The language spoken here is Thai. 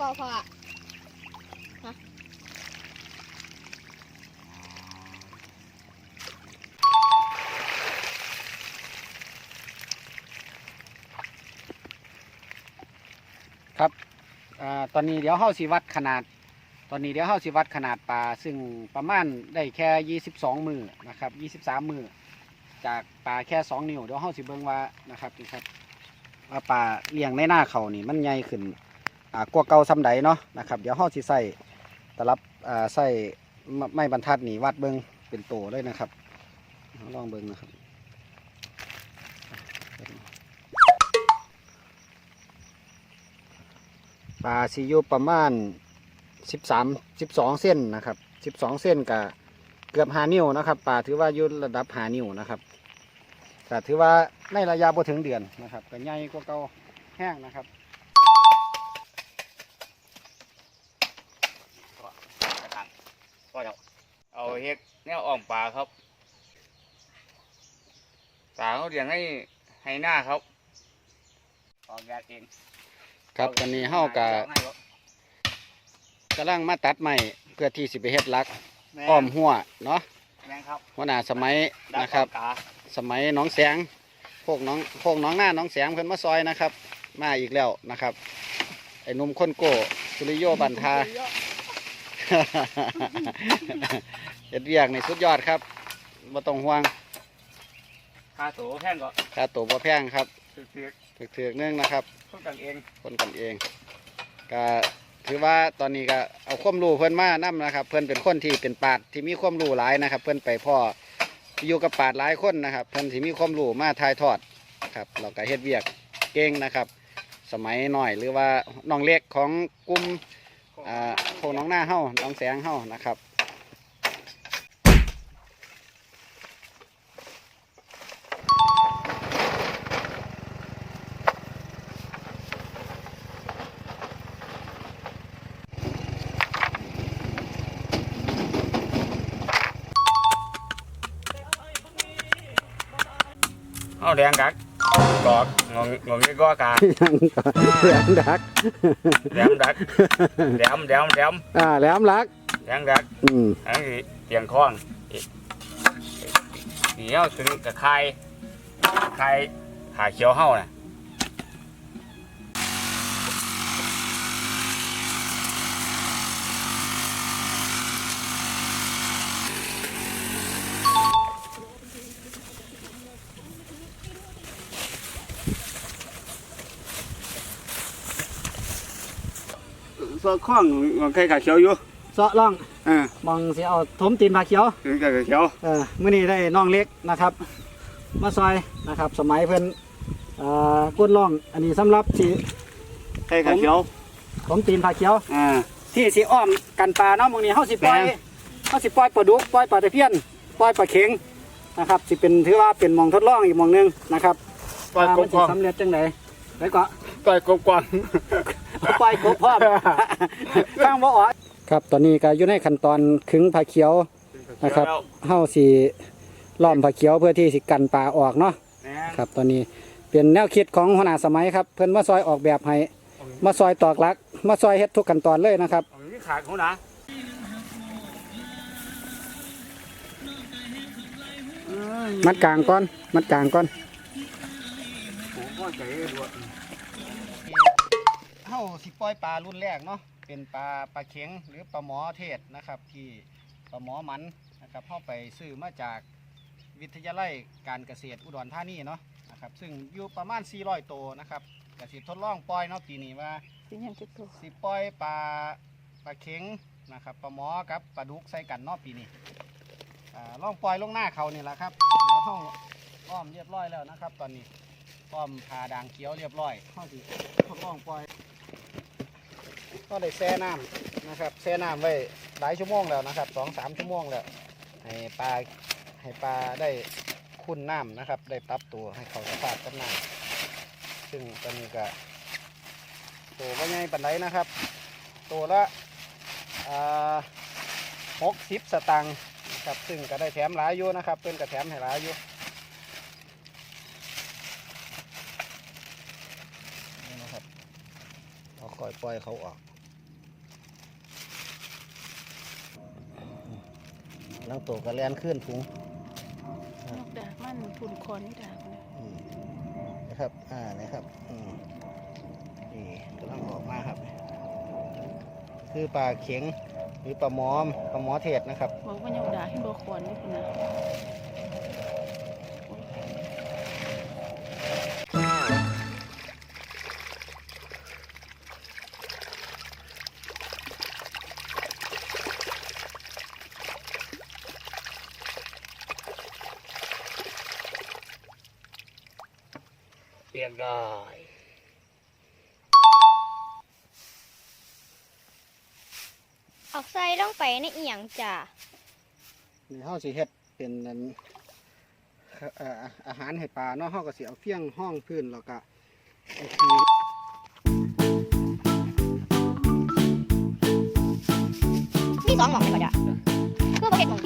ก็พอฮะครับอ่าตอนนี้เดี๋ยวเฮาสิวัดขนาด ตอนนี้เดี๋ยวเฮาสิวัดขนาดปลา ซึ่งประมาณได้แค่ 22 มือนะครับ23 มือจากปลาแค่ 2 นิ้วเดี๋ยวเฮาสิเบิ่งว่านะครับนี่ครับว่าปลาเลี้ยงในหน้าเขานี่มันใหญ่ขึ้น อ่ากว่าเก่าซ้ำใดเนาะนะครับเดี๋ยวเฮาสิใส่ตลับอ่าใส่ไม้ไม้บรรทัดนี่วัดเบิ่งเป็นโตเลยนะครับลองเบิ่งนะครับปลาซีอยู่ประมาณสิบสามสิบสองเส้นนะครับสิบสองเส้นกับเกือบหานิ้วนะครับปลาถือว่ายู่ระดับหานิ้วนะครับก็ถือว่าในระยะบ่ถึงเดือนนะครับก็ใหญ่กว่าเก่าแห้งนะครับ กระถาง ก็จะเอาเฮ็ดแนวอ่องปลาครับปลาเขาเลี้ยงให้ให้หน้าครับออกแยกเองครับตอนนี้เฮากับกำลังมาตัดไม้เพื่อที่สิไปเฮ็ดหลักอ้อมหัวเนาะแม่งครับหัวหน้าสมัยนะครับดักอ่องสมัยหน้องแสงพวกน้องพวกน้องหน้าน้องแสงเพิ่นมาซอยนะครับ มาอีกแล้วนะครับไอ้หนุ่มคนโก้สุริโยบันทา เฮ็ดเวียกในสุดยอดครับบ่ต้องห่วงกาค่าตัวแท่งก็ค่าตัวบ่แพงครับคือถือๆนึงนะครับๆคนกันเองคนกันเองก็ถือว่าตอนนี้ก็เอาความรู้เพิ่นมานํนะครับ เพิ่นเป็นคนที่เป็นปราดที่มีความรู้หลายนะครับ เพิ่นไปพ่ออยู่กับปราดหลายคนนะครับ เพิ่นที่มีความรู้มาถ่ายทอดครับเราก็เฮ็ดเวียกเก่งนะครับ สมัยน้อยหรือว่าน้องเล็กของกลุ่ม อ่าพวกน้องหน้าเฮาน้องแสงเฮานะครับเอาแดงกัก กอกงงงงนี่ก็กาแหลมดักแหลมดักแหลมแหลมแหลมอ่าแหลมลัก แหลมดักอืมอันนี้เตียงคล้องเดี๋ยวถึงกับไข่ไข่ขาเขียวเฮาน่ะ ส่วนข้องมันไข่ขาเขียวอยู่เสาะล่องอ่ามองสิเอาถมตีนผาเขียวถึงกับขาเขียวเออมื่อนี้ได้น้องเล็กนะครับ มาซอยนะครับ สมัยเพิ่นเอ่อกดล่อง อันนี้สำหรับสีไข่ขาเขียวผมตีนผาเขียว อ่า ที่สีอ้อมกันปลาเนาะมื้อนี้เฮาสิปล่อยแม่น เฮาสิปล่อยปลาดุกปล่อยปลาตะเพียนปล่อยปลาเข็งนะครับสิเป็นถือว่าเป็นหมองทดลองอีกหมองหนึงนะครับปล่อยกว่าบมันกสิวางสำเร็จจังไดแล้วก็ปล่อยกบกวาง ปล่อยกบพร้อมฟังบ่ออกครับตอนนี้ก็อยู่ในขั้นตอนขึงผาเขียวนะครับเฮาสิล้อมผาเขียวเพื่อที่สิกันปลาออกเนาะแม่นครับ ตอนนี้เป็นแนวคิดของหัวหน้าสมัยครับ เพิ่นมาซอยออกแบบให้มาซอยตอกหลัก มาซอยเฮ็ดทุกขั้นตอนเลยนะครับเอาอย่างนี้ขาดเขานะมัดกลางก่อน มัดกลางก่อนผมก็ใจด้วย เฮาสิปล่อยปลารุ่นแรกเนาะเป็นปลาปลาเข็งหรือปลาหมอเทศนะครับ ที่ปลาหมอมันนะครับเฮาไปซื้อมาจากวิทยาลัยการเกษตรอุดรธานีเนาะนะครับซึ่งอยู่ประมาณ 400 ตัวนะครับกสิทดลองปล่อยเนาะปีนี้ว่าเป็นยังจะตัวสิปล่อยปลาปลาเข็งนะครับปลาหมอกับปลาดุกใส่กันเนอกปีนี้อ่าลองปล่อยลงหน้าเขานี่แหละครับเดี๋ยวเขาอ้อมเรียบร้อยแล้วนะครับ ตอนนี้อ้อมผ่าด่างเขียวเรียบร้อยเขาสิทดลองปล่อย ก็ได้แช่น้ำนะครับแช่น้ำไว้หลายชั่วโมงแล้วนะครับสองสามชั่วโมงแล้วให้ปลาให้ปลาได้คุ้นน้ำนะครับ ได้ปรับตัวให้เขาสภาพกับน้ำซึ่งตอนนี้ก็ตัวว่าไงปันไดนะครับ ตัวละหกสิบสตังค์นะครับซึ่งก็ได้แถมหลายอยู่นะครับ เป็นกระแถมให้หลายอยู่นี่นะครับเอาคอยปล่อยเขาออก ลังโตก็แล่นขึ้นถุงนกดากมันฝุ่นคอนนี่ดากนะอืมนะครับ อ่า นะครับ อืมนี่กำลังออกมาครับ คือปลาเข็งหรือปลาหมอมปลาหมอเทศนะครับ บอกว่านกดากให้บ่คอนนี่คุณนะ เรียบร้อยออกไซต้องไปในเอียงจ้ะนี่เฮาสิเฮ็ดเป็นอันเอ่ออาหารให้ปลาเนาะเฮาก็สิเอาเฟี้ยงห้องพื้นแล้วก็เอาขี้มีสองหม่องเลยป่ะจ้ะคือประเภทหม่องเดียวลูก